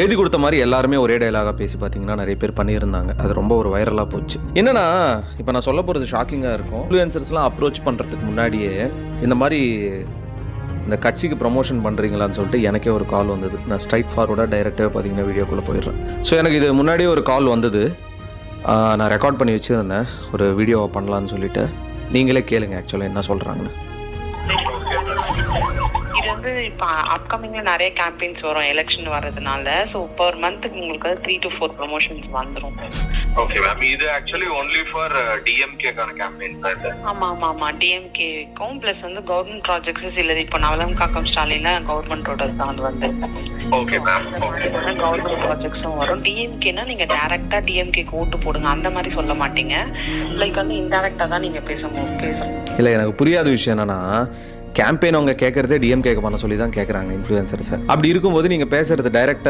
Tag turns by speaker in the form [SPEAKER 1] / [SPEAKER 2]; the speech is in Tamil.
[SPEAKER 1] எழுதி கொடுத்த மாதிரி எல்லாருமே ஒரே டைலாகாக பேசி பார்த்தீங்கன்னா நிறைய பேர் பண்ணியிருந்தாங்க. அது ரொம்ப ஒரு வைரலாக போச்சு. என்னன்னா இப்போ நான் சொல்ல போகிறது ஷாக்கிங்காக இருக்கும். இன்ஃப்ளூயன்சர்ஸ்லாம் அப்ரோச் பண்ணுறதுக்கு முன்னாடியே இந்த மாதிரி இந்த கட்சிக்கு ப்ரமோஷன் பண்ணுறீங்களான்னு சொல்லிட்டு எனக்கே ஒரு கால் வந்தது. நான் ஸ்ட்ரைட் ஃபார்வர்டாக டைரெக்டாக பார்த்தீங்கன்னா வீடியோக்குள்ளே போயிடுறேன். ஸோ எனக்கு இது முன்னாடியே ஒரு கால் வந்தது. நான் ரெக்கார்ட் பண்ணி வச்சுருந்தேன். ஒரு வீடியோ பண்ணலான்னு சொல்லிட்டு. நீங்களே கேளுங்க ஆக்சுவலாக என்ன சொல்கிறாங்கன்னு
[SPEAKER 2] வந்து இப்போ அப்கமிங்ல நிறைய கேம்பெயின்ஸ் வரும் எலெக்ஷன் வர்றதுனால. ஸோ பர் மந்த்துக்கு உங்களுக்கு த்ரீ டு ஃபோர் ப்ரொமோஷன்ஸ் வந்துடும்
[SPEAKER 3] ஓகே மேம் இது ஆக்சுவலி ஒன்லி ஃபார் டிஎம்கேக்கான கேம்பெயின் தான்
[SPEAKER 2] ஆமா ஆமா ஆமா. டிஎம்கேக்கும் ப்ளஸ் வந்து கவர்மெண்ட் ப்ராஜெக்ட்ஸ் இல்லை இப்போ நவலம் காக்கம் ஸ்டாலின் கவர்மெண்டோட தான் வந்து
[SPEAKER 3] ஓகே மேம் ஓகே
[SPEAKER 2] கவர்மெண்ட் ப்ராஜெக்ட்ஸும் வரும். டிஎம்கேனா நீங்க டைரக்டா டிஎம்கேக்கு ஓட்டு போடுங்க. அந்த மாதிரி சொல்ல மாட்டீங்க. லைக் வந்து இன்டைரக்டா தான் நீங்க பேசணும். பேசணும்.
[SPEAKER 1] இல்லை எனக்கு புரியாத விஷயம் என்னன்னா கேம்பெயின் அவங்க கேட்கறதே டிஎம் கேட்க பண்ண சொல்லி தான் கேட்குறாங்க இன்ஃப்ளூயன்சர்ஸை அப்படி இருக்கும்போது நீங்கள் பேசுறது டைரக்டாக